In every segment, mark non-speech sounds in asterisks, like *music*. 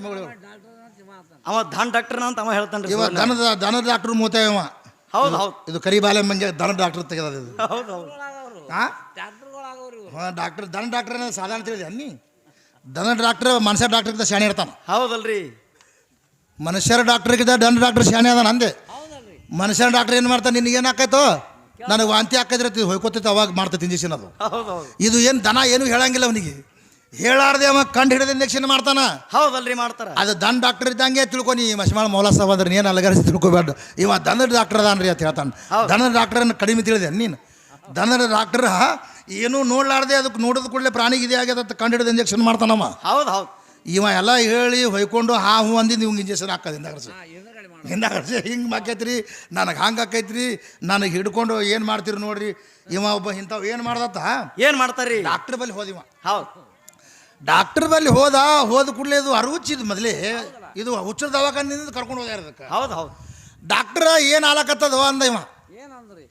ಮಗಳು ಅವ ಧನ್ ಡಾಕ್ಟರ್ ಅಂತ ಅವ ಹೇಳ್ತಾನೆ ಇವ ದನದ ದನದ ಡಾಕ್ಟರ್ ಮೂತೆ ಇವ ಹೌದು ಹೌದು. ಇದು ಕರಿಬಾಲೆ ಮಂಗೆ ದನ ಡಾಕ್ಟರ್ ತೆಗೆದ ಇದು. ಹೌದು ಹೌದು. ಹಾ ಹಾಂ ಡಾಕ್ಟರ್ ದನ ಡಾಕ್ಟರ್ ಅನ್ನೋದು ಸಾಧಾರಣ ತಿಳಿದೆ ಅನ್ನಿ? ದನ ಡಾಕ್ಟರ್ ಮನುಷ್ಯ ಡಾಕ್ಟರ್ ಅಂತ ಶಾಣೆ ಇರ್ತಾನ. ಹೌದಲ್ರಿ. ಮನುಷ್ಯರ ಡಾಕ್ಟರ್ಗಿಂತ ದನ ಡಾಕ್ಟರ್ ಶಾಣೆ ಅದಾನ ಅಂದೆ. ಮನುಷ್ಯನ ಡಾಕ್ಟರ್ ಏನು ಮಾಡ್ತಾನೆ ನಿನಗೆ ಏನು ಆಕೈತೋ? ನನಗೆ ವಾಂತಿ ಹಾಕಿದ್ರೆ ಹೊಯ್ಕೋತೈತೆ ಅವಾಗ ಮಾಡ್ತಾ ಇಂಜೆಕ್ಷನ್ ಅದು ಹೌದು ಹೌದು. ಇದು ಏನು ದನ ಏನು ಹೇಳಂಗಿಲ್ಲ ಅವನಿಗೆ. ಹೇಳಾರ್ದೆ ಅವ ಕಂಡು ಹಿಡಿದ ಇಂಜೆಕ್ಷನ್ ಮಾಡ್ತಾನ. ಹೌದಲ್ರಿ ಮಾಡ್ತಾರ. ಅದು ದನ್ ಡಾಕ್ಟರ್ ಇದ್ದಂಗೆ ತಿಳ್ಕೊ ನೀ ಮಶ್ಮಾಳ ಮೌಲ ಸಾಬ್ ಅಂದ್ರೆ ನೀನು ಅಲಗರಿಸಿ ತಿಳ್ಕೊಬೇಡ ಇವ ದನದ ಡಾಕ್ಟರ್ ಅದಾನ್ರಿ ಅಂತ ಹೇಳ್ತಾನೆ. ದನದ ಡಾಕ್ಟರನ್ನು ಕಡಿಮೆ ತಿಳಿದೆ ನೀನು. ದನದ ಡಾಕ್ಟರ್ ಏನು ನೋಡ್ಲಾರ್ದೆ ಅದಕ್ಕೆ ನೋಡಿದ ಕೂಡಲೇ ಪ್ರಾಣಿಗೆ ಇದೇ ಆಗ್ಯದ ಅಂತ ಕಂಡು ಹಿಡಿದ ಇಂಜೆಕ್ಷನ್ ಮಾಡ್ತಾನಮ್ಮ ಹೌದು ಹೌದು. ಇವ ಎಲ್ಲ ಹೇಳಿ ಹೊಯ್ಕೊಂಡು ಹಾ ಹೂ ಅಂದಿದ್ದು ಇವಂಗೆ ಇಂಜೆಕ್ಷನ್ ಹಾಕೋದು ಹಿಂದಾಗ ಹಿಂಗೆ ಮಾಕೈತ್ರಿ ನನಗೆ ಹಂಗೆ ಆಕೈತ್ರಿ ನನಗೆ ಹಿಡ್ಕೊಂಡು ಏನು ಮಾಡ್ತೀರಿ ನೋಡ್ರಿ. ಇವ ಒಬ್ಬ ಇಂಥವು ಏನು ಮಾಡ್ದತ್ತ? ಏನ್ ಮಾಡ್ತಾರ್ರಿ ಡಾಕ್ಟರ್ ಬಲ್ಲಿ ಹೋದಿವ ಹೌದು. ಡಾಕ್ಟರ್ ಬಲ್ಲಿ ಹೋದ ಹೋದ ಕೂಡಲೇ ಇದು ಅರುಚಿದ್ ಮೊದಲೇ ಇದು ಹುಚ್ಚರ ದವಾಖಾನಿಂದ ಕರ್ಕೊಂಡು ಹೋಗ್ಯಾರ ಅದಕ್ಕೆ. ಹೌದು ಹೌದು. ಡಾಕ್ಟ್ರ ಏನು ಆಲಕತ್ತದ ಅಂದ ಇವ? ಏನಂದ್ರಿ?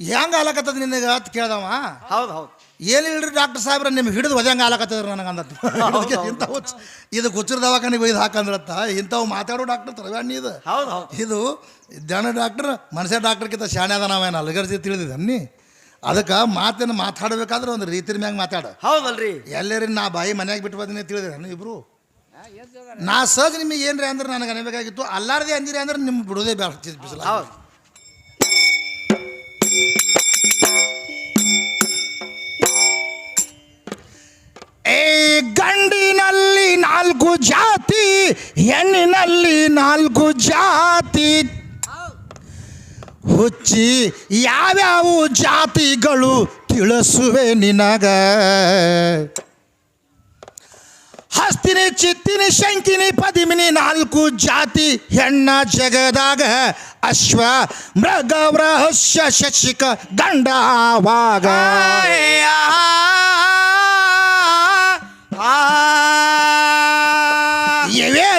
ಹೆಂಗೆ ಆಲಕತ್ತದ ನಿನಗೆ ಅಂತ ಕೇಳ್ದವ? ಹೌದು ಹೌದು. ಏನು ಇಲ್ರಿ ಡಾಕ್ಟರ್ ಸಾಹೇಬ್ರ ನಿಮ್ಗೆ ಹಿಡಿದು ಒದ್ಯಂಗೆ ಆಲಕತ್ತದ್ರಿ ನನಗೆ ಅಂದತ್ತ ಇಂಥ ಹುಚ್ಚ ಇದು ಹುಚ್ಚರ ದವಾಖಾನೆ ಒಯ್ದು ಹಾಕಂದ್ರತ್ತ ಇಂಥವು ಮಾತಾಡೋ ಡಾಕ್ಟರ್ ತರವ್ಯಾಣಿ ಇದು. ಹೌದು ಹೌದು. ಇದು ಜನ ಡಾಕ್ಟರ್ ಮನುಷ್ಯ ಡಾಕ್ಟರ್ಗಿಂತ ಶಾಣೆ ಅದ ನಾವೇನು ಅಲ್ಗರ್ಜಿ ತಿಳಿದಿದ್ದ ಅನ್ನಿ ಅದಕ್ಕೆ ಮಾತನ್ನು ಮಾತಾಡ್ಬೇಕಾದ್ರೆ ಒಂದು ರೀತಿನ ಮ್ಯಾಗ ಮಾತಾಡ. ಹೌದಲ್ರಿ. ಎಲ್ಲರಿ ನಾ ಬಾಯಿ ಮನ್ಯಾಗ ಬಿಟ್ಟು ಬಂದಿನಿ ತಿಳಿದ್ರೆ ಇಬ್ರು. ನಾ ಸಹಜ ನಿಮಗೆ ಏನ್ರಿ ಅಂದ್ರೆ ನನಗೆ ಅನ್ಬೇಕಾಗಿತ್ತು ಅಲ್ಲಾರ್ದೆ ಅಂದಿರಿ ಅಂದ್ರೆ ನಿಮ್ಗೆ ಬಿಡೋದೇ ಬೇಡ ಬಿಸಿಲ. ಹೌದು. ಏ ಗಂಡಿನಲ್ಲಿ ನಾಲ್ಕು ಜಾತಿ ಹೆಣ್ಣಿನಲ್ಲಿ ನಾಲ್ಕು ಜಾತಿ. ಹುಚ್ಚಿ ಯಾವ್ಯಾವ ಜಾತಿಗಳು ತಿಳಿಸುವೆ ನಿನಗ? ಹಸ್ತಿನಿ, ಚಿತ್ತಿನಿ, ಶಂಕಿನಿ, ಪದಿಮಿನಿ, ನಾಲ್ಕು ಜಾತಿ ಹೆಣ್ಣ ಜಗದಾಗ ಅಶ್ವ, ಮೃಗ ವ್ರಹಸ್ಯ ಶಶಿಕ, ಗಂಡ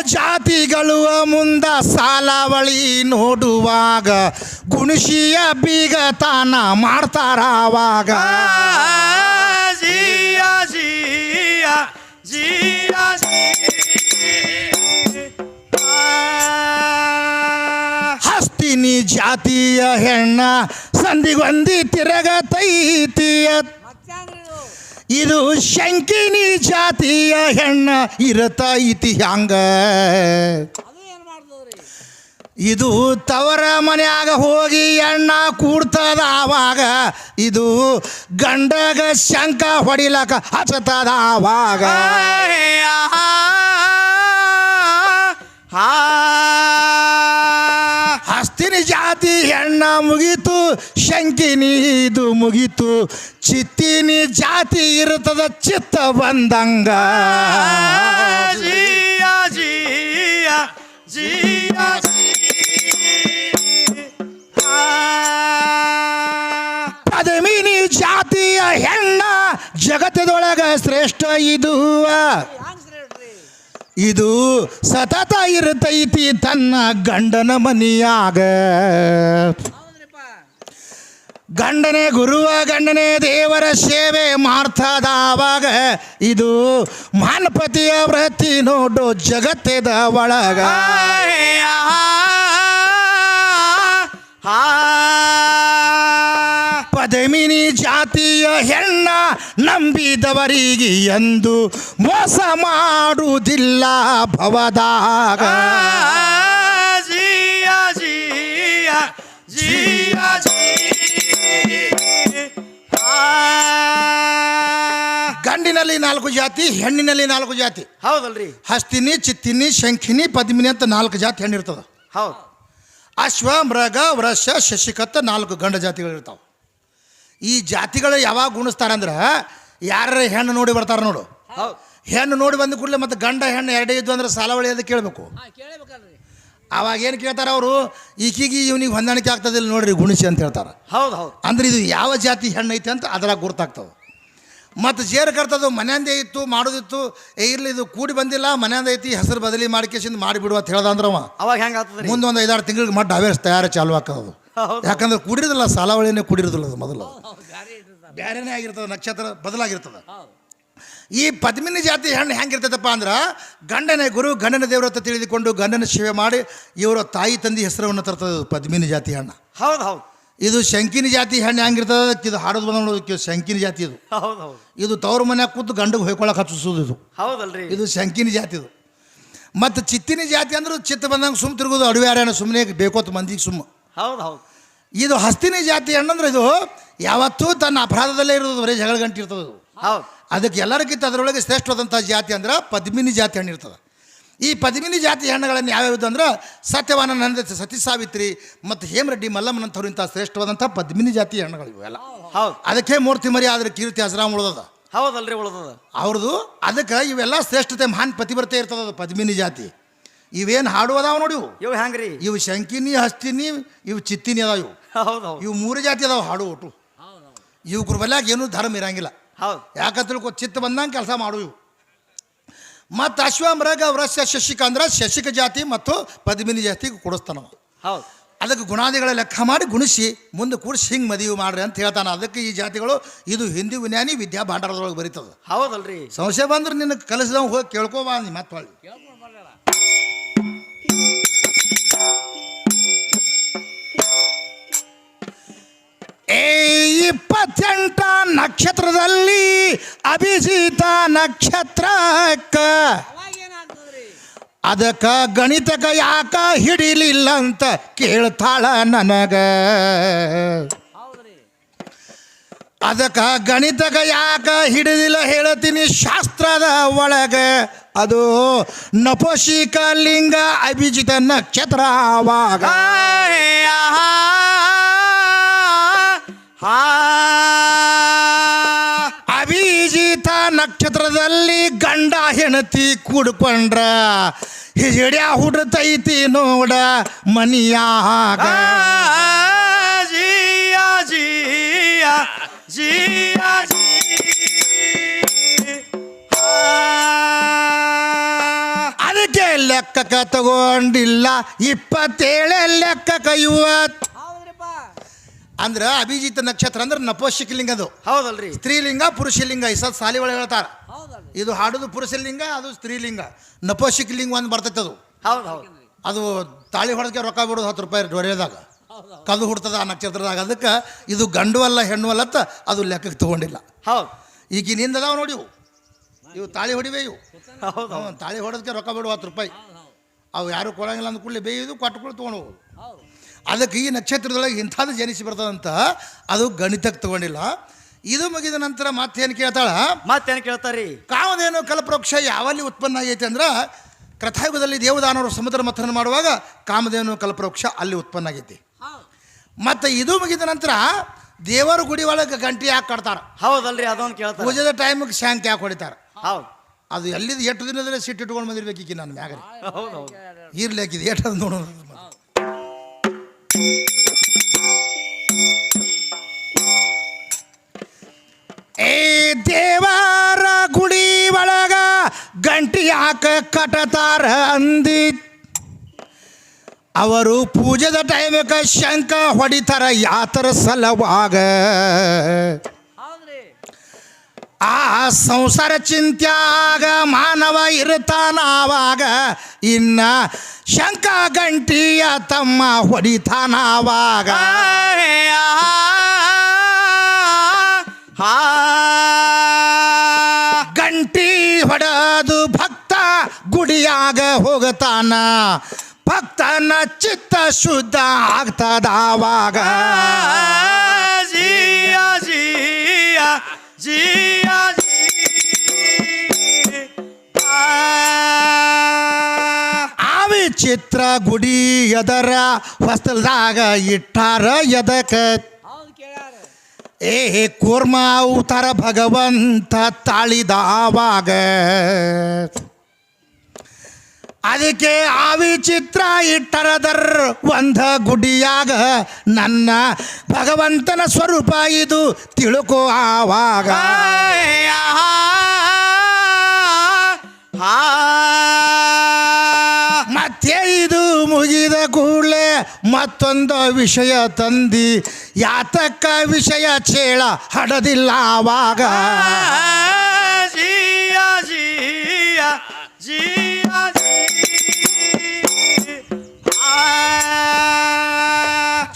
ಜಾತಿಗಳು ಮುಂದ ಸಾಲಾವಳಿ ನೋಡುವಾಗ ಗುಣಶಿಯ ಬೀಗ ತಾನ ಮಾಡ್ತಾರ ಆವಾಗ ಜಿಯಾ ಜಿಯಾ ಜಿಯಾ ಹಸ್ತಿನಿ ಜಾತಿಯ ಹೆಣ್ಣ ಸಂಧಿಗೊಂದಿ ತಿರಗತೈತಿಯ ಇದು ಶಂಕಿನಿ ಜಾತಿಯ ಹೆಣ್ಣ ಇರತೈತಿ ಹಂಗ ಅದು ಇದು ತವರ ಮನೆಯಾಗ ಹೋಗಿ ಎಣ್ಣ ಕೂಡ್ತದ ಆವಾಗ, ಇದು ಗಂಡಗ ಶಂಕ ಹೊಡಿಲಕ ಹಚ್ಚತದ ಆವಾಗ. ಹಸ್ತಿನಿ ಜಾತಿ ಹೆಣ್ಣ ಮುಗೀತು ಶಂಕಿನಿ ಇದು ಮುಗೀತು ಚಿತ್ತಿನಿ ಜಾತಿ ಇರುತ್ತದ ಚಿತ್ತ ಬಂದಂಗ. ಜಿಯಾ ಜಿಯಾ ಜಿಯಾ ಪದಮಿನಿ ಜಾತಿಯ ಹೆಣ್ಣ ಜಗತ್ತದೊಳಗ ಶ್ರೇಷ್ಠ ಇದು ಹ್ಯಾಂಗ್ ಹೇಳ್ರಿ ಇದು ಸತತ ಇರುತ್ತೈತಿ ತನ್ನ ಗಂಡನ ಮನಿಯಾಗ. ಗಂಡನೇ ಗುರುವ ಗಂಡನೇ ದೇವರ ಸೇವೆ ಮಾಡ್ತದಾವಾಗ ಇದು ಮಾನಪತಿಯ ವ್ರತಿ ನೋಡು ಜಗತ್ತದ ಒಳಗ. ಪದಮಿನಿ ಜಾತಿಯ ಹೆಣ್ಣ ನಂಬಿದವರಿಗೆ ಎಂದು ಮೋಸ ಮಾಡುವುದಿಲ್ಲ ಭವದಾಗ. ಜಿಯ ಜಿಯ ಜಿಯಾ ಗಂಡಿನಲ್ಲಿ ನಾಲ್ಕು ಜಾತಿ ಹೆಣ್ಣಿನಲ್ಲಿ ನಾಲ್ಕು ಜಾತಿ. ಹೌದಲ್ರಿ. ಹಸ್ತಿನಿ ಚಿತ್ತಿನಿ ಶಂಖಿನಿ ಪದ್ಮಿನಿ ಅಂತ ನಾಲ್ಕು ಜಾತಿ ಹೆಣ್ಣಿರ್ತದ. ಹೌದು. ಅಶ್ವ ಮೃಗ ವೃಷ ಶಶಿಕತ್ತ ನಾಲ್ಕು ಗಂಡ ಜಾತಿಗಳು ಇರ್ತಾವೆ ಈ ಜಾತಿಗಳು ಯಾವಾಗ ಗುಣಿಸ್ತಾರಂದ್ರೆ ಯಾರ ಹೆಣ್ಣು ನೋಡಿ ಬರ್ತಾರೆ ನೋಡು. ಹೆಣ್ಣು ನೋಡಿ ಬಂದ ಕೂಡಲೇ ಮತ್ತೆ ಗಂಡ ಹೆಣ್ಣು ಎರಡೇ ಇದ್ದು ಅಂದ್ರೆ ಸಾಲವಳಿ ಅಂತ ಕೇಳಬೇಕು. ಅವಾಗ ಏನು ಕೇಳ್ತಾರೆ ಅವರು? ಈಕಿಗೆ ಇವನಿಗೆ ಹೊಂದಾಣಿಕೆ ಆಗ್ತದಿಲ್ಲ ನೋಡ್ರಿ ಗುಣಿಸಿ ಅಂತ ಹೇಳ್ತಾರೆ. ಹೌದು ಹೌದು. ಅಂದ್ರೆ ಇದು ಯಾವ ಜಾತಿ ಹೆಣ್ಣು ಐತೆ ಅಂತ ಅದ್ರಾಗ ಗುರ್ತಾಗ್ತವೆ. ಮತ್ತು ಜೇರು ಕರ್ತದು ಮನೆಯಂದೇ ಇತ್ತು ಮಾಡೋದಿತ್ತು ಏ ಇರ್ಲಿ ಇದು ಕೂಡಿ ಬಂದಿಲ್ಲ ಮನೆಯಿಂದ ಐತಿ ಹೆಸರು ಬದಲಿ ಮಾಡಿ ಮಾಡಿಬಿಡು ಅಂತ ಹೇಳ್ದ ಅಂದ್ರವ. ಅವಾಗ ಹೆಂಗೆ ಆಗ್ತದೆ ಮುಂದೆ ಒಂದು ಐದಾರು ತಿಂಗಳಿಗೆ ಮಡ್ ಅವೇರ್ಸ್ ತಯಾರು ಚಾಲು ಹೌದು. ಯಾಕಂದ್ರೆ ಕುಡಿರೋದಿಲ್ಲ ಸಾಲಾವಳಿನೇ ಕುಡಿರೋದಿಲ್ಲ ಅದು ಮೊದಲು. ಬೇರೆನೇ ಆಗಿರ್ತದೆ ನಕ್ಷತ್ರ ಬದಲಾಗಿರ್ತದೆ. ಈ ಪದ್ಮಿನಿ ಜಾತಿ ಹೆಣ್ಣು ಹೆಂಗಿರ್ತದಪ್ಪ ಅಂದ್ರೆ ಗಂಡನ ಗುರು ಗಂಡನ ದೇವರತ್ತ ತಿಳಿದುಕೊಂಡು ಗಂಡನ ಸೇವೆ ಮಾಡಿ ಇವರ ತಾಯಿ ತಂದೆ ಹೆಸರನ್ನು ತರ್ತದೆ ಪದ್ಮಿನಿ ಜಾತಿ ಹೆಣ್ಣು. ಹೌದು ಹೌದು. ಇದು ಶಂಕಿನಿ ಜಾತಿ ಹೆಣ್ಣು ಹೆಂಗಿರ್ತದೆ ಇದು ಹಾಡೋದು ಬಂದ ಶಂಕಿನ ಜಾತಿ ಇದು. ಇದು ತವ್ರ ಮನ್ಯಾಗ ಕೂತು ಗಂಡಗೆ ಹೊಯ್ಕೊಳಕ್ಕೆ ಹಚ್ಚಿಸೋದು ಇದು. ಹೌದಲ್ರಿ. ಇದು ಶಂಕಿನ ಜಾತಿ ಇದು. ಮತ್ತು ಚಿತ್ತಿನ ಜಾತಿ ಅಂದ್ರೆ ಚಿತ್ತ ಬಂದಂಗೆ ಸುಮ್ಮ ತಿರುಗೋದು ಅಡುಗೆ ಯಾರ್ಯಾನ ಸುಮ್ಮನೆ ಬೇಕೋತ್ ಮಂದಿಗೆ ಸುಮ್ಮ ಹೌದು ಹೌದು. ಇದು ಹಸ್ತಿನಿ ಜಾತಿ ಹೆಣ್ಣಂದ್ರೆ ಇದು ಯಾವತ್ತೂ ತನ್ನ ಅಪರಾಧದಲ್ಲೇ ಇರೋದು ಬರೀ ಜಗಳ ಗಂಟೆ ಇರ್ತದೆ ಇದು. ಹೌದು. ಅದಕ್ಕೆ ಎಲ್ಲರಿಗಿಂತ ಅದರೊಳಗೆ ಶ್ರೇಷ್ಠವಾದಂಥ ಜಾತಿ ಅಂದ್ರೆ ಪದ್ಮಿನಿ ಜಾತಿ ಹಣ್ಣು ಇರ್ತದೆ ಈ ಪದ್ಮಿನಿ ಜಾತಿ ಹಣ್ಣುಗಳನ್ನು ಯಾವ್ಯಾವುದು ಅಂದ್ರೆ ಸತ್ಯವಾನ ನಂದ ಸತಿ ಸಾವಿತ್ರಿ ಮತ್ತು ಹೇಮರೆಡ್ಡಿ ಮಲ್ಲಮ್ಮನಂಥವ್ರು ಇಂಥ ಶ್ರೇಷ್ಠವಾದಂಥ ಪದ್ಮಿನಿ ಜಾತಿ ಹಣ್ಣುಗಳು ಇವೆಲ್ಲ ಹೌದು. ಅದಕ್ಕೆ ಮೂರ್ತಿ ಮರಿ ಆದ್ರೆ ಕೀರ್ತಿ ಹಸರಾಮ್ ಉಳ್ದದ. ಹೌದಲ್ರಿ ಉಳ್ದದ. ಅವ್ರದ್ದು ಅದಕ್ಕೆ ಇವೆಲ್ಲ ಶ್ರೇಷ್ಠತೆ ಮಹಾನ್ ಪತಿವ್ರತೆ ಇರ್ತದ ಅದು ಪದ್ಮಿನಿ ಜಾತಿ. ಇವೇನು ಹಾಡುವದಾವ ನೋಡಿ ಇವು. ಇವು ಹೆಂಗ್ರಿ ಇವು ಶಂಕಿನಿ ಹಸ್ತಿನಿ ಇವು ಚಿತ್ತಿನಿ ಅದಾವ ಇವು. ಹೌದು ಹೌದು ಇವು ಮೂರು ಜಾತಿ ಅದಾವ ಹಾಡು ಒಟ್ಟು. ಇವು ಬಲ್ಯಾಗ ಏನು ಧರ್ಮ ಇರಂಗಿಲ್ಲ. ಹೌದು. ಯಾಕಂತ ತಿಳ್ಕೊ ಚಿತ್ತ ಬಂದಂಗೆ ಕೆಲಸ ಮಾಡು ಇವು. ಮತ್ತು ಅಶ್ವಮೃಗ ವೃಷ ಶಶಿಕ ಅಂದ್ರೆ ಶಶಿಕ ಜಾತಿ ಮತ್ತು ಪದ್ಮಿನಿ ಜಾತಿಗೆ ಕೊಡಿಸ್ತಾನವ ಹೌದು. ಅದಕ್ಕೆ ಗುಣಾದಿಗಳ ಲೆಕ್ಕ ಮಾಡಿ ಗುಣಿಸಿ ಮುಂದೆ ಕೂಡಿಸಿ ಹಿಂಗೆ ಮದುವೆ ಮಾಡ್ರಿ ಅಂತ ಹೇಳ್ತಾನೆ. ಅದಕ್ಕೆ ಈ ಜಾತಿಗಳು ಇದು ಹಿಂದಿ ವಿಜ್ಞಾನಿ ವಿದ್ಯಾ ಭಾಂಡಾರದೊಳಗೆ ಬರೀತದೆ. ಹೌದಲ್ರಿ. ಸಂಶಯ ಬಂದ್ರೆ ನಿನ್ನ ಕಲಿಸಿದವ್ ಹೋಗಿ ಕೇಳ್ಕೊಬಾ ನಿಮ್ಮ ಮತ್ತೆ ಹೊಳ್ಳಿ. ಏ ಇಪ್ಪತ್ತೆಂಟ ನಕ್ಷತ್ರದಲ್ಲಿ ಅಭಿಜಿತ ನಕ್ಷತ್ರಕ್ಕ ಅದಕ್ಕ ಗಣಿತಕ ಯಾಕ ಹಿಡಿಲಿಲ್ಲ ಅಂತ ಕೇಳ್ತಾಳ ನನಗ. ಅದಕ ಅದಕ್ಕ ಗಣಿತಕ ಯಾಕ ಹಿಡಿದಿಲ್ಲ ಹೇಳ್ತೀನಿ ಶಾಸ್ತ್ರದ ಒಳಗ. ಅದು ನಪೋಶಿಕ ಲಿಂಗ ಅಭಿಜಿತ ನಕ್ಷತ್ರ ಆವಾಗ ಅಭಿಜಿತ ಹೆಣತಿ ಕುಡ್ಕೊಂಡ್ರ. ಹಿಡಿಯ ಹುಡ್ತೈತಿ ನೋಡ ಮನಿಯಾಗ ಜಿಯಾ ಜಿಯಾ ಜಿಯಾ ಅದಕ್ಕೆ ಲೆಕ್ಕಕ್ಕ ತಗೊಂಡಿಲ್ಲ. ಇಪ್ಪತ್ತೇಳೆ ಲೆಕ್ಕಕ್ಕ ಇವತ್ತು. ಅಂದ್ರೆ ಅಭಿಜಿತ್ ನಕ್ಷತ್ರ ಅಂದ್ರೆ ನಪೋಷಿಕ ಲಿಂಗ ಅದು. ಹೌದಲ್ರಿ. ಸ್ತ್ರೀಲಿಂಗ ಪುರುಷಲಿಂಗ ಈ ಸತ್ ಸಾಲಿ ಒಳಗೆ ಹೇಳ್ತಾರ ಇದು ಹಾಡೋದು ಪುರುಷಲಿಂಗ ಅದು ಸ್ತ್ರೀಲಿಂಗ. ನಪೋಷಿಕ ಲಿಂಗ ಒಂದು ಬರ್ತೈತೆ ಅದು. ಹೌದು ಹೌದು. ಅದು ತಾಳಿ ಹೊಡೆದಕ್ಕೆ ರೊಕ್ಕ ಬಿಡೋದು ಹತ್ತು ರೂಪಾಯಿ ಡೊರೆದಾಗ. ಕದು ಹುಡ್ತದ ಆ ನಕ್ಷತ್ರದಾಗ. ಅದಕ್ಕೆ ಇದು ಗಂಡು ಅಲ್ಲ ಹೆಣ್ಣು ಅಲ್ಲ ಅಂತ ಅದು ಲೆಕ್ಕಕ್ಕೆ ತಗೊಂಡಿಲ್ಲ. ಹೌದು. ಈಗ ಅದಾವ ನೋಡಿ ಇವು. ಇವು ತಾಳಿ ಹೊಡಿವೆ ಇವು. ಹೌದು ತಾಳಿ ಹೊಡೆದಕ್ಕೆ ರೊಕ್ಕ ಬಿಡು ಹತ್ತು ರೂಪಾಯಿ. ಅವು ಯಾರು ಕೊಡಂಗಿಲ್ಲ ಅಂದ ಕೂಡಲೇ ಬೇಯೋದು ಕೊಟ್ಟುಕೊಳ್ಳಿ ತೊಗೊಂಡು ಹೋಗೋದು. ಹೌದು. ಅದಕ್ಕೆ ಈ ನಕ್ಷತ್ರದೊಳಗೆ ಇಂಥದ್ದು ಜನಿಸಿ ಬರ್ತದಂತ ಅದು ಗಣಿತಕ್ಕೆ ತಗೊಂಡಿಲ್ಲ. ಇದು ಮುಗಿದ ನಂತರ ಮತ್ತೇನು ಕೇಳ್ತಾಳ? ಮತ್ತೇನು ಕೇಳ್ತಾರಿ? ಕಾಮಧೇನು ಕಲ್ಪವೃಕ್ಷ ಯಾವಲ್ಲಿ ಉತ್ಪನ್ನ ಆಗೈತೆ ಅಂದ್ರೆ ಕೃತಯುಗದಲ್ಲಿ ದೇವದಾನವರು ಸಮುದ್ರ ಮಥನ ಮಾಡುವಾಗ ಕಾಮಧೇನು ಕಲ್ಪವೃಕ್ಷ ಅಲ್ಲಿ ಉತ್ಪನ್ನ ಆಗೈತಿ. ಮತ್ತು ಇದು ಮುಗಿದ ನಂತರ ದೇವರ ಗುಡಿ ಒಳಗೆ ಗಂಟೆ ಯಾಕೆ ಕಟ್ತಾರ. ಹೌದಲ್ರಿ ಅದೊಂದು ಕೇಳ ಪೂಜೆದ ಟೈಮಿಗೆ ಶಾಂಕ್ ಯಾಕೆ ಹೊಡಿತಾರೆ. ಹೌದು. ಅದು ಎಲ್ಲಿದ್ದು ಎಷ್ಟು ದಿನದಲ್ಲಿ ಸಿಟ್ಟು ಇಟ್ಕೊಂಡು ಬಂದಿರ್ಬೇಕೀಗ ನನ್ನ ಮ್ಯಾಗ ಹೌದು ಹೌದು. ಇರ್ಲಿಕ್ಕಿದೆ ಎಷ್ಟು ನೋಡೋಣ ಏ ದೇವರ ಗುಡಿ ಒಳಗ ಗಂಟಿ ಹಾಕ ಕಟತಾರ ಅಂದಿ? ಅವರು ಪೂಜೆದ ಟೈಮಕ್ಕೆ ಶಂಕ ಹೊಡಿತಾರ ಯಾತರ ಸಲವಾಗ? ಆ ಸಂಸಾರ ಚಿಂತ್ಯಾಗ ಮಾನವ ಇರ್ತಾನಾವಾಗ ಇನ್ನ ಶಂಕ ಗಂಟಿಯ ತಮ್ಮ ಹೊಡಿತಾನಾವಾಗ ಗಂಟಿ ಹೊಡೆದು ಭಕ್ತ ಗುಡಿಯಾಗ ಹೋಗತಾನ ಭಕ್ತನ ಚಿತ್ತ ಶುದ್ಧ ಆಗ್ತದಾವಾಗ ಜೀಯ ಜೀಯ ಜಿಯಾ ಆ ವಿಚಿತ್ರ ಗುಡಿ ಎದರ ಹೊಸ್ತಲ್ದಾಗ ಇಟ್ಟಾರ ಎದಕ? ಏ ಕೂರ್ಮ ಅವತಾರ ಭಗವಂತ ತಾಳಿದಾವಾಗ ಅದಕ್ಕೆ ಆವಿ ಚಿತ್ರ ಇಟ್ಟರದರ್ ಒಂದ ಗುಡಿಯಾಗ ನನ್ನ ಭಗವಂತನ ಸ್ವರೂಪ ಇದು ತಿಳುಕೋ ಆವಾಗ. ಆ ಮುಗಿದ ಕೂಡಲೇ ಮತ್ತೊಂದು ವಿಷಯ ತಂದಿ ಯಾತಕ್ಕ ವಿಷಯ ಚೇಳ ಹಡದಿಲ್ಲ ಆವಾಗ. ಜಿಯಾ ಜಿಯಾ ಜಿಯ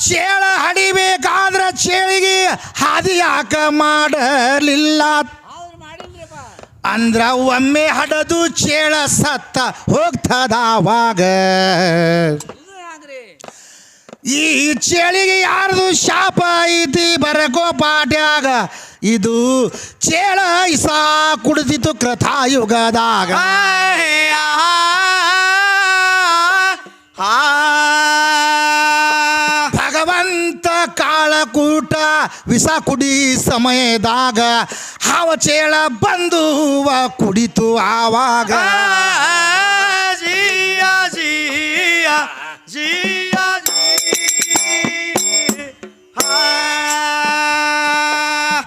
ಚೇಳ ಹಡಿಬೇಕಾದ್ರ ಚೇಳಿಗೆ ಹಾದಿ ಯಾಕ ಮಾಡಲಿಲ್ಲ. ಅಂದ್ರ ಒಮ್ಮೆ ಹಡದು ಚೇಳ ಸತ್ತ ಹೋಗ್ತದಾವಾಗ ಈ ಚೇಳಿಗೆ ಯಾರ್ದು ಶಾಪ ಐತಿ ಬರಕೋ ಪಾಟ್ಯಾಗ ಇದು ಚೇಳ ಇಸಾ ಕುಡಿದಿತ್ತು ಕೃತಾಯುಗದಾಗ ಭಗವಂತ ಕಾಳಕೂಟ ವಿಸ ಕುಡಿ ಸಮಯದಾಗ ಹಾವ ಚೇಳ ಬಂದು ಕುಡಿತು ಆವಾಗ. ಜಿಯ ಜಿಯ ಜಿಯ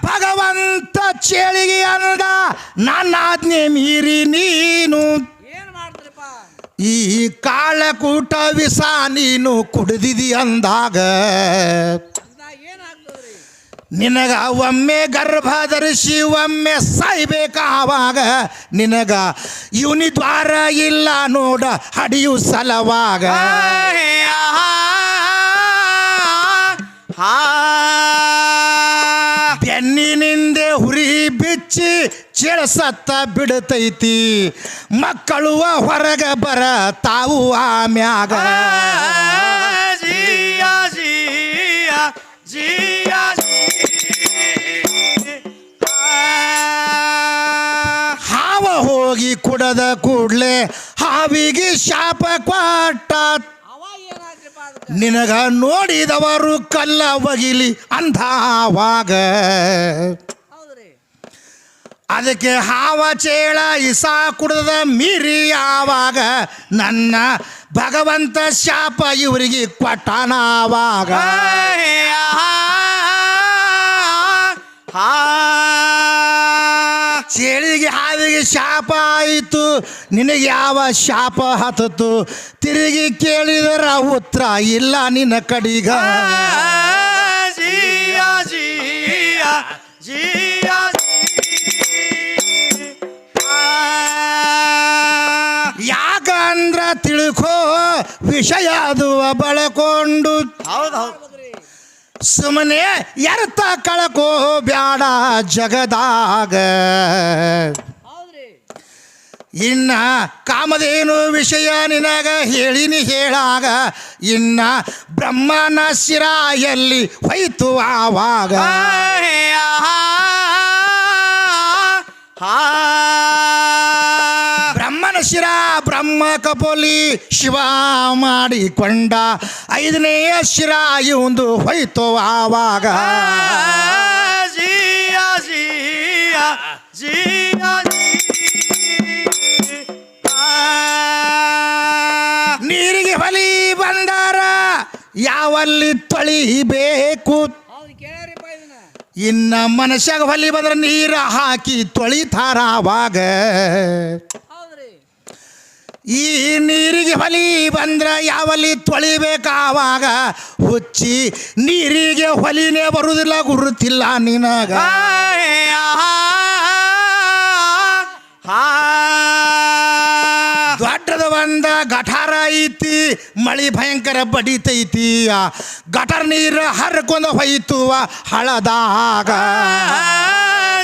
ಭಗವಂತ ಚೇಳಿಗೆ ಅಂದ ನನ್ನ ಆಜ್ಞೆ ಮೀರಿ ನೀನು. ಏನ್ ಮಾಡ್ತೀರಪ್ಪ? ಈ ಕಾಳಕೂಟ ವಿಸ ನೀನು ಕುಡಿದಿದಿ ಅಂದಾಗ. ನಿನಗ ಒಮ್ಮೆ ಗರ್ಭ ಧರಿಸಿ ಒಮ್ಮೆ ಸಾಯ್ಬೇಕ ಆವಾಗ ನಿನಗ ಇವನಿ ದ್ವಾರ ಇಲ್ಲ ನೋಡ ಹಡಿಯು ಸಲವಾಗ ಬೆನ್ನಿನಿಂದೆ ಹುರಿ ಬಿಚ್ಚಿ ಚಿಳಸತ್ತ ಬಿಡತೈತಿ ಮಕ್ಕಳು ಹೊರಗ ಬರ ತಾವು ಆಮ್ಯಾಗ ಜಿಯಾ ಜಿಯ ಜಿಯ ಹಾವ ಹೋಗಿ ಕುಡದ ಕೂಡ್ಲೆ ಹಾವಿಗೆ ಶಾಪ ಕೊಟ್ಟ ನಿನಗ ನೋಡಿದವರು ಕಲ್ಲ ಒಗಿಲಿ ಅಂಧಾವಾಗ ಅದಕ್ಕೆ ಹಾವ ಚೇಳ ಇಸಾ ಕುಡದ ಮೀರಿ ಆವಾಗ ನನ್ನ ಭಗವಂತ ಶಾಪ ಇವರಿಗೆ ಕೊಟ್ಟನಾವಾಗ ಚೇಳಿಗೆ ಹಾವಿಗೆ ಶಾಪ ಆಯಿತು ನಿನಗೆ ಯಾವ ಶಾಪ ಹತ್ತಿತು ತಿರುಗಿ ಕೇಳಿದರ ಉತ್ತರ ಇಲ್ಲ ನಿನ್ನ ಕಡಿಗ. ಯಾಕಂದ್ರ ತಿಳ್ಕೋ ವಿಷಯ ಅದು ಬಳಕೊಂಡು ಹೌದೌದು ಸುಮ್ಮನೆ ಎರ್ತ ಕಳಕೋ ಬ್ಯಾಡ ಜಗದಾಗ. ಇನ್ನ ಕಾಮದೇನು ವಿಷಯ ನಿನಗ ಹೇಳಿನಿ ಹೇಳಾಗ ಇನ್ನ ಬ್ರಹ್ಮನ ಶಿರ ಎಲ್ಲಿ ಹೊಯ್ತು ಆವಾಗ. ಬ್ರಹ್ಮನ ಶಿರ ಬ್ರಹ್ಮ ಕಪೋಲಿ ಶಿವ ಮಾಡಿಕೊಂಡ ಐದನೆಯ ಶಿರ ಇವಂದು ಹೋಯ್ತು ಆವಾಗ. ಜಿಯ ಜಿಯ ಜಿಯ ನೀರಿಗೆ ಹೊಲಿ ಬಂದಾರ ಯಾವಲ್ಲಿ ತೊಳಿಬೇಕು? ಇನ್ನ ಮನುಷ್ಯಾಗ ಹೊಲಿ ಬಂದ್ರೆ ನೀರು ಹಾಕಿ ತೊಳಿತಾರ ಆವಾಗ ಈ ನೀರಿಗೆ ಹೊಲಿ ಬಂದ್ರ ಯಾವಲ್ಲಿ ತೊಳಿಬೇಕಾವಾಗ ಹುಚ್ಚಿ ನೀರಿಗೆ ಹೊಲಿನೇ ಬರುವುದಿಲ್ಲ ಗುರುತಿಲ್ಲ ನಿನಗ ದೊಡ್ಡದ ಬಂದ ಗಠಾರ ಐತಿ ಮಳಿ ಭಯಂಕರ ಬಡಿತೈತಿ ಗಟಾರ ನೀರು ಹರ್ಕೊಂಡು ಹೋಯ್ತು ಹಳದಾಗ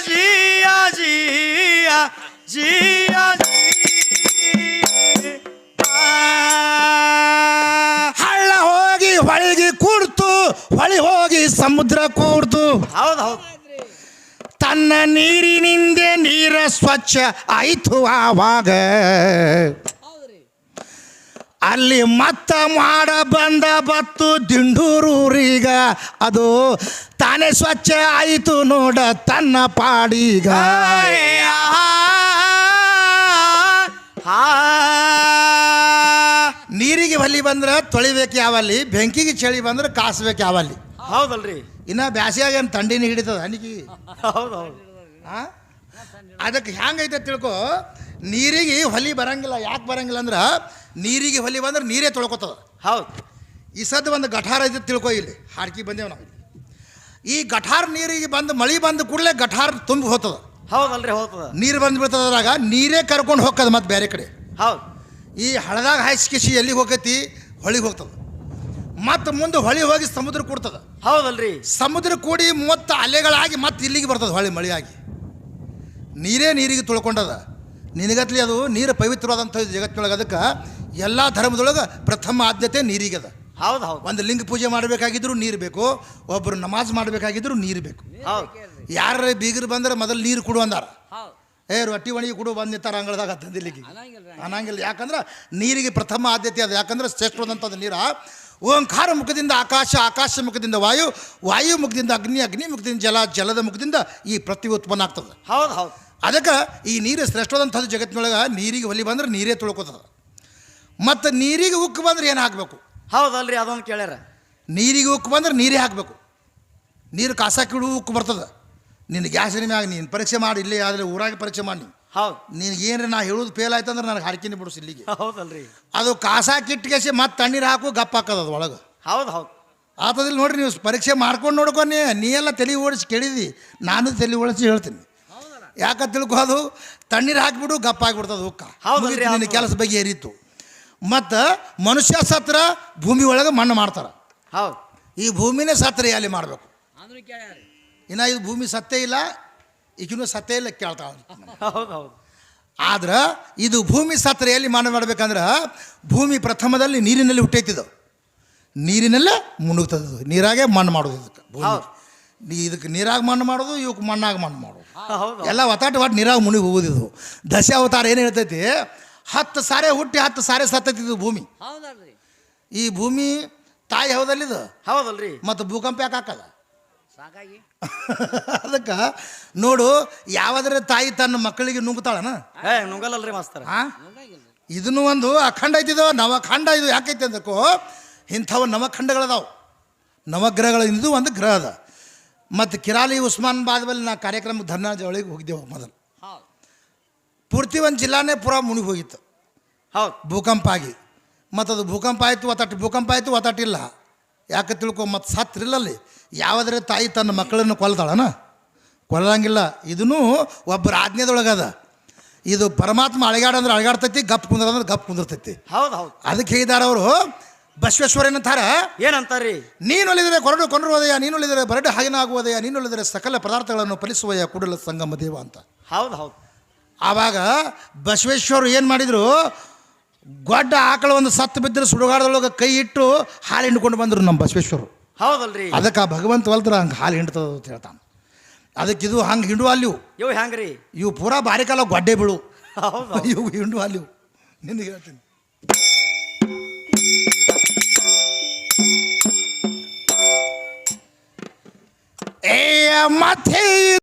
ಜಿಯ ಜಿಯ ಜಿಯ ಹಳ್ಳ ಹೋಗಿ ಹೊಳಿಗೆ ಕೂರ್ತು ಹೊಳಿ ಹೋಗಿ ಸಮುದ್ರ ಕೂರ್ತು ಹೌದು ತನ್ನ ನೀರಿನಿಂದ ನೀರ ಸ್ವಚ್ಛ ಆಯಿತು ಆವಾಗ. ಅಲ್ಲಿ ಮತ್ತ ಮಾಡ ಬಂದ ಬತ್ತು ದಿಂಡೂರೂರೀಗ ಅದು ತಾನೇ ಸ್ವಚ್ಛ ಆಯಿತು ನೋಡ ತನ್ನ ಪಾಡೀಗ. ನೀರಿಗೆ ಹೊಲಿ ಬಂದ್ರೆ ತೊಳಿಬೇಕು ಯಾವಲ್ಲಿ? ಬೆಂಕಿಗೆ ಚಳಿ ಬಂದ್ರೆ ಕಾಸ್ಬೇಕು ಯಾವಲ್ಲಿ? ಹೌದಲ್ರಿ. ಇನ್ನ ಬ್ಯಾಸಿಯಾಗ ಏನು ತಂಡಿನ ಹಿಡಿತದ ಹನಿಗೆ ಹೌದು ಆ? ಅದಕ್ಕೆ ಹೆಂಗೈತೆ ತಿಳ್ಕೊ ನೀರಿಗೆ ಹೊಲಿ ಬರಂಗಿಲ್ಲ. ಯಾಕೆ ಬರಂಗಿಲ್ಲ ಅಂದ್ರೆ ನೀರಿಗೆ ಹೊಲಿ ಬಂದ್ರೆ ನೀರೇ ತೊಳ್ಕೊತದ. ಹೌದು. ಈ ಸದ್ದು ಒಂದು ಗಠಾರ ಐತೆ ತಿಳ್ಕೊ ಇಲ್ಲಿ. ಹಾಡ್ಕಿ ಬಂದೇವು ನಾವು. ಈ ಗಠಾರ್ ನೀರಿಗೆ ಬಂದು ಮಳೆ ಬಂದ ಕೂಡಲೇ ಗಠಾರ್ ತುಂಬಿ ಹೋಗ್ತದ ಹೌದಲ್ರಿ ಹೋಗ್ತದ ನೀರು ಬಂದು ಬೀಳ್ತದ್ರಾಗ ನೀರೇ ಕರ್ಕೊಂಡು ಹೋಗ್ತದ ಮತ್ತೆ ಬೇರೆ ಕಡೆ. ಹೌದು. ಈ ಹಳದಾಗ ಹಾಯಿಸ್ಕಿಸಿ ಎಲ್ಲಿಗೆ ಹೋಗೈತಿ? ಹೊಳಿಗೆ ಹೋಗ್ತದೆ. ಮತ್ತು ಮುಂದೆ ಹೊಳಿ ಹೋಗಿ ಸಮುದ್ರ ಕೂಡ್ತದ. ಹೌದಲ್ರಿ. ಸಮುದ್ರ ಕೂಡಿ ಮೂವತ್ತು ಅಲೆಗಳಾಗಿ ಮತ್ತೆ ಇಲ್ಲಿಗೆ ಬರ್ತದೆ ಹೊಳಿ ಮಳೆಯಾಗಿ. ನೀರೇ ನೀರಿಗೆ ತುಳ್ಕೊಂಡದ. ನಿನಗತ್ಲಿ ಅದು ನೀರು ಪವಿತ್ರವಾದಂಥ ಜಗತ್ತಿನೊಳಗೆ ಅದಕ್ಕೆ ಎಲ್ಲ ಧರ್ಮದೊಳಗೆ ಪ್ರಥಮ ಆದ್ಯತೆ ನೀರಿಗದ ಹೌದು ಹೌದು. ಒಂದು ಲಿಂಗ ಪೂಜೆ ಮಾಡಬೇಕಾಗಿದ್ರು ನೀರು ಬೇಕು ಒಬ್ಬರು ನಮಾಜ್ ಮಾಡಬೇಕಾಗಿದ್ರು ನೀರು ಬೇಕು. ಯಾರ ಬೀಗರು ಬಂದ್ರೆ ಮೊದಲು ನೀರು ಕೊಡು ಅಂದಾರ. ಏ ರೊಟ್ಟಿ ಒಣಗಿ ಕೊಡು ಬಂದು ನಿಂತಾರ ಅಂಗಳದಾಗ ತಂದಿಲ್ಲಿಗೆ ಅನ್ನಂಗಿಲ್ಲ ಯಾಕಂದ್ರೆ ನೀರಿಗೆ ಪ್ರಥಮ ಆದ್ಯತೆ ಅದು. ಯಾಕಂದ್ರೆ ಶ್ರೇಷ್ಠವಾದಂಥದ್ದು ನೀರ. ಓಂಕಾರ ಮುಖದಿಂದ ಆಕಾಶ ಆಕಾಶ ಮುಖದಿಂದ ವಾಯು ವಾಯು ಮುಖದಿಂದ ಅಗ್ನಿ ಅಗ್ನಿ ಮುಖದಿಂದ ಜಲ ಜಲದ ಮುಖದಿಂದ ಈ ಪ್ರತಿ ಉತ್ಪನ್ನ ಆಗ್ತದೆ. ಹೌದು ಹೌದು. ಅದಕ್ಕೆ ಈ ನೀರು ಶ್ರೇಷ್ಠವಾದಂಥದ್ದು ಜಗತ್ತಿನೊಳಗೆ ನೀರಿಗೆ ಹೊಲಿ ಬಂದ್ರೆ ನೀರೇ ತೊಳ್ಕೊತದ. ಮತ್ತು ನೀರಿಗೆ ಉಕ್ಕು ಬಂದ್ರೆ ಏನು ಹಾಕಬೇಕು? ಹೌದಲ್ರಿ ಅದೊಂದು ಕೇಳ್ಯಾರ. ನೀರಿಗೆ ಉಕ್ಕು ಬಂದ್ರೆ ನೀರೇ ಹಾಕಬೇಕು. ನೀರು ಕಾಸಾಕಿಡು ಉಕ್ಕು ಬರ್ತದೆ. ನಿನ್ನ ಗ್ಯಾಸಿನ ಮ್ಯಾಗ ನೀನು ಪರೀಕ್ಷೆ ಮಾಡಿ ಇಲ್ಲಿ ಆದರೆ ಊರಾಗ ಪರೀಕ್ಷೆ ಮಾಡಿ. ಹೌದು. ನಿನಗೆ ಏನು ನಾ ಹೇಳೋದು ಫೇಲ್ ಆಯ್ತು ಅಂದ್ರೆ ನನಗೆ ಹಾಡ್ಕಿನಿ ಬಿಡಿಸಿ ಇಲ್ಲಿಗೆ ಹೌದಲ್ರಿ. ಅದು ಕಾಸಾಕಿಟ್ಟಿಗೆಸಿ ಮತ್ತೆ ತಣ್ಣೀರು ಹಾಕು ಗಪ್ಪ ಹಾಕದ ಅದು ಒಳಗೆ. ಹೌದು ಹೌದು. ಆತದಿಲ್ಲ ನೋಡ್ರಿ ನೀವು ಪರೀಕ್ಷೆ ಮಾಡ್ಕೊಂಡು ನೋಡ್ಕೊನಿ ನೀ ಎಲ್ಲ ತಲೆ ಓಡಿಸಿ ಕೇಳಿದಿ ನಾನು ತಲೆ ಓಡಿಸಿ ಹೇಳ್ತೀನಿ. ಯಾಕೆ ತಿಳ್ಕೋದು ತಣ್ಣೀರು ಹಾಕಿಬಿಡು ಗಪ್ಪ ಆಗಿಬಿಡ್ತದೆ ಉಕ್ಕ ಹೌದಲ್ರಿ, ನಿನ್ನ ಕೆಲಸ ಬಗ್ಗೆ ಏರಿತ್ತು. ಮತ್ತು ಮನುಷ್ಯ ಸತ್ರ ಭೂಮಿ ಒಳಗೆ ಮಣ್ಣು ಮಾಡ್ತಾರೆ. ಹೌದು. ಈ ಭೂಮಿನೇ ಸತ್ರ ಎಲ್ಲಿ ಮಾಡಬೇಕು? ಇನ್ನು ಇದು ಭೂಮಿ ಸತ್ತೇ ಇಲ್ಲ ಈಗಿನೂ ಸತ್ತೇ ಇಲ್ಲ ಕೇಳ್ತಾಳೆ ಹೌದು ಹೌದು. ಆದ್ರೆ ಇದು ಭೂಮಿ ಸತ್ತರೆ ಎಲ್ಲಿ ಮಣ್ಣು ಮಾಡ್ಬೇಕಂದ್ರೆ ಭೂಮಿ ಪ್ರಥಮದಲ್ಲಿ ನೀರಿನಲ್ಲಿ ಹುಟ್ಟೈತಿದ್ದು ನೀರಿನಲ್ಲೇ ಮುಣುಗ್ತದ್ದು ನೀರಾಗೆ ಮಣ್ಣು ಮಾಡೋದು ಇದಕ್ಕೆ. ಭೂಮಿ. ನೀ ಇದಕ್ಕೆ ನೀರಾಗ ಮಣ್ಣು ಮಾಡೋದು ಇವಕ್ಕೆ ಮಣ್ಣಾಗ ಮಣ್ಣು ಮಾಡೋದು. ಎಲ್ಲ ಒತ್ತಾಟ ಒಟ್ಟು ನೀರಾಗ ಮುಳುಗಿ ಹೋಗೋದಿದು. ದಶ ಅವತಾರ ಏನು ಹೇಳ್ತೈತಿ? ಹತ್ತು ಸಾರೆ ಹುಟ್ಟಿ ಹತ್ತು ಸಾರೆ ಸತ್ತೈತಿ ಇದು ಭೂಮಿ ಈ ಭೂಮಿ ತಾಯಿ ಹೌದಲ್ಲಿದು? ಹೌದಲ್ರಿ. ಮತ್ತು ಭೂಕಂಪ ಯಾಕೆ ಹಾಕಲ್ಲ? ಸಾಕಾಗಿ? *laughs* ಅದಕ್ಕೆ ನೋಡು ಯಾವಾದ್ರೆ ತಾಯಿ ತನ್ನ ಮಕ್ಕಳಿಗೆ ನುಂಗ್ತಾಳನ? ಏ ನುಂಗಲ್ಲಲ್ರಿ ಮಾಸ್ತರ. ಆ? ಇದನ್ನು ಒಂದು ಅಖಂಡ ಐತಿದು ನವಖಂಡ ಇದು ಯಾಕೈತೆ ಅಂದಕ್ಕೂ ಇಂಥವು ನವಖಂಡಗಳದಾವು. ನವಗ್ರಹಗಳು ಇದು ಒಂದು ಗ್ರಹ ಅದ. ಮತ್ತು ಕಿರಾಲಿ ಉಸ್ಮಾನ್ ಬಾದ್ಮೇಲೆ ನಾ ಕಾರ್ಯಕ್ರಮ ಧರ್ನಾ ಒಳಗೆ ಹೋಗಿದ್ದೆವು ಮೊದಲು. ಹೌದು. ಪೂರ್ತಿ ಒಂದು ಜಿಲ್ಲಾನೇ ಪೂರ ಮುಳುಗಿ ಹೋಗಿತ್ತು ಹೌದು. ಭೂಕಂಪ ಆಗಿ. ಮತ್ತು ಅದು ಭೂಕಂಪ ಆಯಿತು ಒತ್ತಟ್ಟು ಭೂಕಂಪ ಆಯಿತು ಒತ್ತಟ್ಟಿಲ್ಲ ಯಾಕೆ ತಿಳ್ಕೊ ಮತ್ತು ಸತ್ರಿಲ್ಲಲ್ಲಿ. ಯಾವುದ್ರೆ ತಾಯಿ ತನ್ನ ಮಕ್ಕಳನ್ನು ಕೊಲ್ತಾಳನ? ಕೊಲ್ಲಂಗಿಲ್ಲ. ಇದೂ ಒಬ್ಬರ ಆಜ್ಞೆದೊಳಗದ ಇದು ಪರಮಾತ್ಮ ಅಳಗಾಡ ಅಂದ್ರೆ ಅಳಗಾಡ್ತೈತಿ ಗಪ್ ಕುಂದ್ರ ಅಂದ್ರೆ ಗಪ್ ಕುಂದಿರ್ತೈತಿ. ಹೌದು ಹೌದು. ಅದಕ್ಕೆ ಹೇಳಿದಾರ ಅವರು ಬಸವೇಶ್ವರ ಏನಂತಾರ? ನೀನು ಉಳಿದರೆ ಕೊರಡು ಕೊಂಡ್ರೋದಯ ನೀನು ಒಲಿದರೆ ಬರಡು ಹಾಗಿನಾಗುವುದಯ ನೀನೊಲಿದರೆ ಸಕಲ ಪದಾರ್ಥಗಳನ್ನು ಫಲಿಸುವಯ ಕುಡಲ ಸಂಗಮ ದೇವ ಅಂತ. ಹೌದು ಹೌದು. ಆವಾಗ ಬಸವೇಶ್ವರು ಏನು ಮಾಡಿದರು ಗೊಡ್ಡ ಆಕಳ ಒಂದು ಸತ್ತು ಬಿದ್ದರೆ ಸುಡುಗಾಡದೊಳಗೆ ಕೈ ಇಟ್ಟು ಹಾಲು ಹಿಂಡ್ಕೊಂಡು ಬಂದರು ನಮ್ಮ ಬಸವೇಶ್ವರು. ಹೌದಲ್ರಿ. ಅದಕ್ಕೆ ಆ ಭಗವಂತ ಹೊಲ್ದ್ರ ಹಂಗೆ ಹಾಲು ಹಿಂಡ್ತದ ಅಂತ ಹೇಳ್ತಾನೆ. ಅದಕ್ಕೆ ಇದು ಹಂಗೆ ಹಿಂಡುವ ಅಲ್ಲಿವು ಇವು ಹೆಂಗ್ರಿ ಇವು ಪೂರಾ ಬಾರಿ ಕಾಲ ಗೊಡ್ಡೆ ಬೀಳು ಹೌದು. *laughs* ಇವು ಹಿಂಡುವ ಅಲ್ಲಿವು ನಿನಗೆ ಹೇಳ್ತೀನಿ. ಏ ಮತ್ತೆ